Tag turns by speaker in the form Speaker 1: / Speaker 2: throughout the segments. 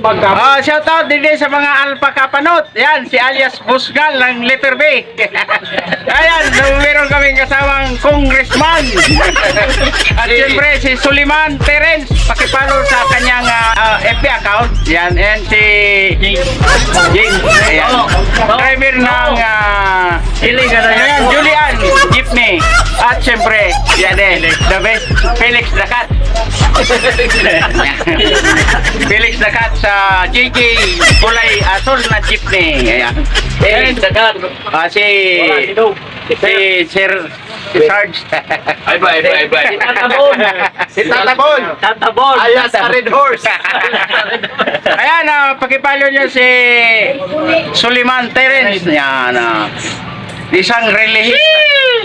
Speaker 1: Oh, shout out din sa mga alpaka panot. Yan, si alias Busgal ng letter B. Ayan, meron kaming kasawang congressman. At siyempre si Suliman Terence. Pakipalo sa kanyang ah, ah, FB account. Yan, and si James. Ayan. Driver ng uh, Ayan, Julian Jeepney. At siyempre, yan eh, the best, Felix Dakat. Felix Dakat sa JJ Kulay Asul na jeepney. Ayan.
Speaker 2: Felix Dakat.
Speaker 1: Ah, si si Sir si Sarge.
Speaker 3: Ay ba, ay ba, ay ba.
Speaker 2: Tatabon.
Speaker 1: si Tatabon.
Speaker 2: Tatabon.
Speaker 3: Alias a red horse.
Speaker 1: Ayan, ah, pakipalo niyo si Suliman Terence. Yan, ah. Isang relihista.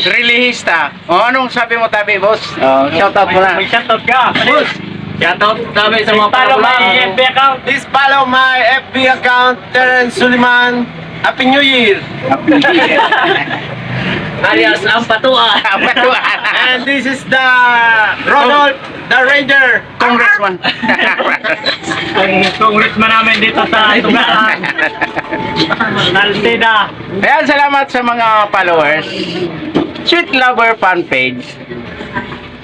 Speaker 1: Relihista. O, anong sabi mo tabi, boss? Oh, shout out mo na.
Speaker 2: May shoutout ka.
Speaker 1: Boss.
Speaker 2: Shoutout namin sa mga
Speaker 3: Follow my
Speaker 2: FB account.
Speaker 3: Please follow my FB account, Terence Suliman. Happy New Year.
Speaker 2: Alias ang patua.
Speaker 3: And this is the Ronald, the Ranger.
Speaker 1: Congressman.
Speaker 2: Ang congressman namin dito sa Tugaan. Nalseda.
Speaker 1: Ayan, salamat sa mga followers. Sweet Lover fan page.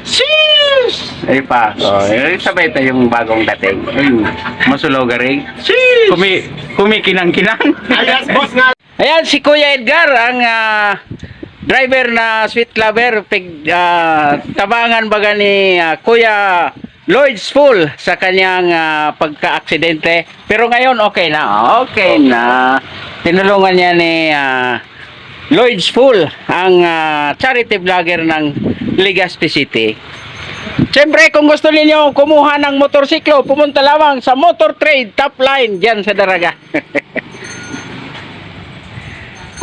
Speaker 1: Sheesh! Ay pa. Oh, eh, sabay tayo yung bagong dating. Ayun, Masulo garing. Sheesh! Kumi, kumikinang-kinang.
Speaker 3: Alias Boss nga.
Speaker 1: Ayan, si Kuya Edgar, ang ah, driver na Sweet Lover. Pig, ah, tabangan baga ni ah, Kuya Lloyd's Full sa kanyang ah, pagka-aksidente. Pero ngayon, okay na. Okay na. Tinulungan niya ni ah, Lloyd's Full, ang ah, charity vlogger ng Legazpi City. Siyempre, kung gusto niyo kumuha ng motorsiklo, pumunta lamang sa Motor Trade Top Line dyan sa Daraga.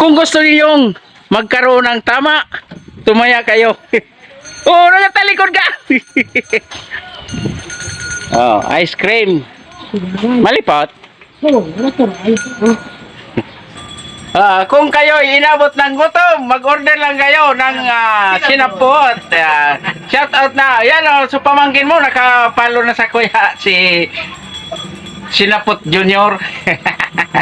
Speaker 1: Kung gusto niyo magkaroon ng tama, tumaya kayo. oh, nakatalikod ka! oh, ice cream. Malipot. Ah, kung kayo inabot ng gutom, mag-order lang kayo ng ah, sinapot. Ah, shout out na. Yan oh, so pamangkin mo nakapalo na sa kuya si Sinapot Junior.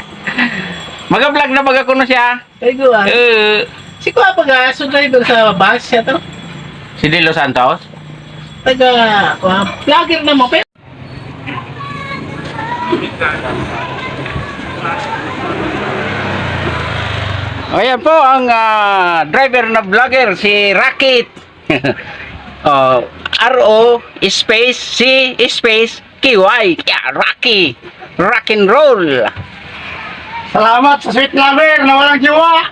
Speaker 1: Mag-vlog na baga kuno siya.
Speaker 4: Ay, gua.
Speaker 1: Eh,
Speaker 4: Si Kuya pag so driver sa bus siya to.
Speaker 1: si Dilo Santos.
Speaker 4: Taga, uh, vlogger na mo. Pero,
Speaker 1: Ayan po ang ah, driver na vlogger si Rakit. oh, R-O space C space K-Y. Yeah, Rocky. Rock and roll.
Speaker 3: Salamat sa sweet lover na walang jiwa.